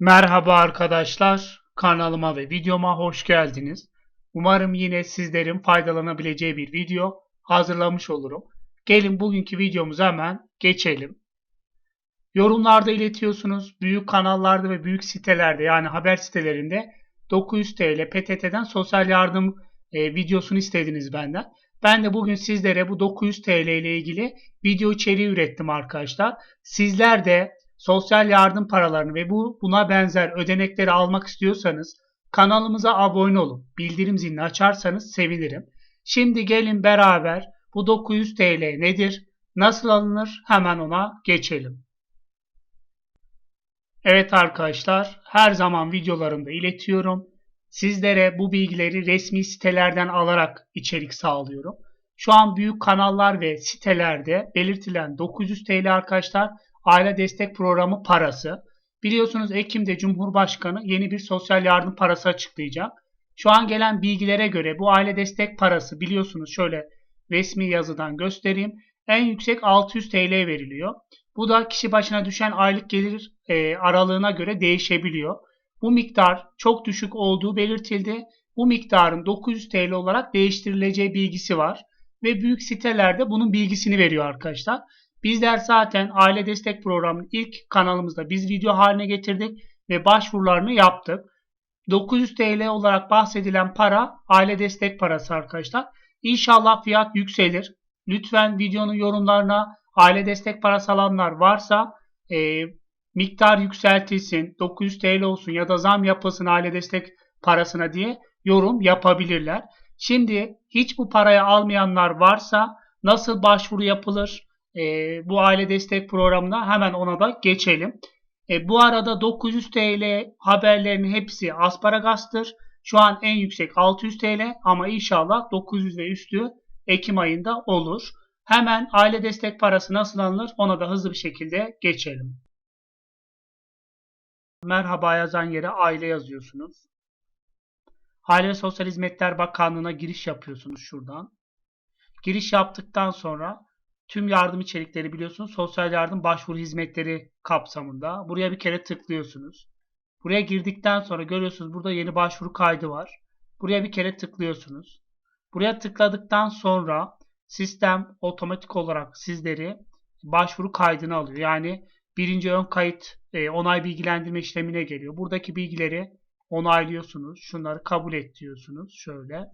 Merhaba arkadaşlar, kanalıma ve videoma hoş geldiniz. Umarım yine sizlerin faydalanabileceği bir video hazırlamış olurum. Gelin bugünkü videomuza hemen geçelim. Yorumlarda iletiyorsunuz. Büyük kanallarda ve büyük sitelerde yani haber sitelerinde 900 TL PTT'den sosyal yardım e, videosunu istediniz benden. Ben de bugün sizlere bu 900 TL ile ilgili video içeriği ürettim arkadaşlar. Sizler de sosyal yardım paralarını ve bu buna benzer ödenekleri almak istiyorsanız kanalımıza abone olup bildirim zilini açarsanız sevinirim. Şimdi gelin beraber bu 900 TL nedir? Nasıl alınır? Hemen ona geçelim. Evet arkadaşlar, her zaman videolarımda iletiyorum. Sizlere bu bilgileri resmi sitelerden alarak içerik sağlıyorum. Şu an büyük kanallar ve sitelerde belirtilen 900 TL arkadaşlar aile destek programı parası. Biliyorsunuz Ekim'de Cumhurbaşkanı yeni bir sosyal yardım parası açıklayacak. Şu an gelen bilgilere göre bu aile destek parası biliyorsunuz şöyle resmi yazıdan göstereyim. En yüksek 600 TL veriliyor. Bu da kişi başına düşen aylık gelir e, aralığına göre değişebiliyor. Bu miktar çok düşük olduğu belirtildi. Bu miktarın 900 TL olarak değiştirileceği bilgisi var. Ve büyük sitelerde bunun bilgisini veriyor arkadaşlar. Bizler zaten aile destek programının ilk kanalımızda biz video haline getirdik ve başvurularını yaptık. 900 TL olarak bahsedilen para aile destek parası arkadaşlar. İnşallah fiyat yükselir. Lütfen videonun yorumlarına aile destek parası alanlar varsa e, miktar yükseltilsin, 900 TL olsun ya da zam yapılsın aile destek parasına diye yorum yapabilirler. Şimdi hiç bu parayı almayanlar varsa nasıl başvuru yapılır? E, bu aile destek programına hemen ona da geçelim. E, bu arada 900 TL haberlerinin hepsi asparagastır. Şu an en yüksek 600 TL ama inşallah 900 ve üstü Ekim ayında olur. Hemen aile destek parası nasıl alınır ona da hızlı bir şekilde geçelim. Merhaba yazan yere aile yazıyorsunuz. Aile ve Sosyal Hizmetler Bakanlığı'na giriş yapıyorsunuz şuradan. Giriş yaptıktan sonra tüm yardım içerikleri biliyorsunuz sosyal yardım başvuru hizmetleri kapsamında. Buraya bir kere tıklıyorsunuz. Buraya girdikten sonra görüyorsunuz burada yeni başvuru kaydı var. Buraya bir kere tıklıyorsunuz. Buraya tıkladıktan sonra sistem otomatik olarak sizleri başvuru kaydını alıyor. Yani birinci ön kayıt e, onay bilgilendirme işlemine geliyor. Buradaki bilgileri onaylıyorsunuz. Şunları kabul et diyorsunuz. Şöyle.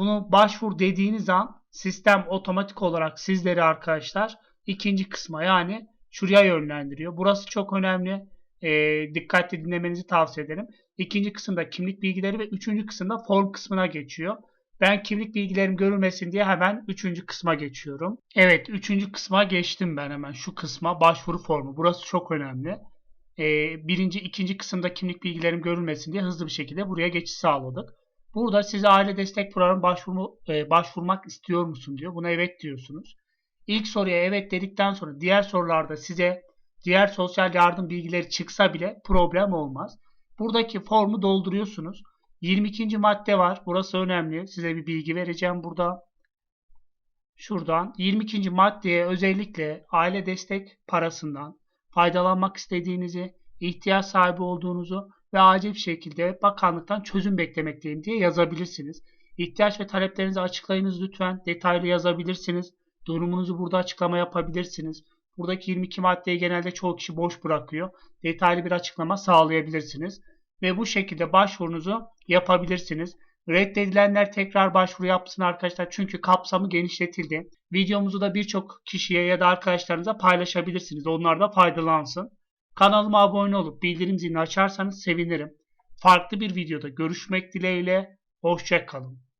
Bunu başvur dediğiniz an sistem otomatik olarak sizleri arkadaşlar ikinci kısma yani şuraya yönlendiriyor. Burası çok önemli. E, dikkatli dinlemenizi tavsiye ederim. İkinci kısımda kimlik bilgileri ve üçüncü kısımda form kısmına geçiyor. Ben kimlik bilgilerim görülmesin diye hemen üçüncü kısma geçiyorum. Evet üçüncü kısma geçtim ben hemen şu kısma başvuru formu. Burası çok önemli. Ee, birinci, ikinci kısımda kimlik bilgilerim görülmesin diye hızlı bir şekilde buraya geçiş sağladık. Burada size aile destek programı başvuru, e, başvurmak istiyor musun diyor. Buna evet diyorsunuz. İlk soruya evet dedikten sonra diğer sorularda size diğer sosyal yardım bilgileri çıksa bile problem olmaz. Buradaki formu dolduruyorsunuz. 22. madde var. Burası önemli. Size bir bilgi vereceğim burada. Şuradan 22. maddeye özellikle aile destek parasından faydalanmak istediğinizi, ihtiyaç sahibi olduğunuzu ve acil bir şekilde bakanlıktan çözüm beklemekteyim diye yazabilirsiniz. İhtiyaç ve taleplerinizi açıklayınız lütfen. Detaylı yazabilirsiniz. Durumunuzu burada açıklama yapabilirsiniz. Buradaki 22 maddeyi genelde çoğu kişi boş bırakıyor. Detaylı bir açıklama sağlayabilirsiniz ve bu şekilde başvurunuzu yapabilirsiniz. Reddedilenler tekrar başvuru yapsın arkadaşlar çünkü kapsamı genişletildi. Videomuzu da birçok kişiye ya da arkadaşlarınıza paylaşabilirsiniz. Onlar da faydalansın. Kanalıma abone olup bildirim zilini açarsanız sevinirim. Farklı bir videoda görüşmek dileğiyle. Hoşçakalın.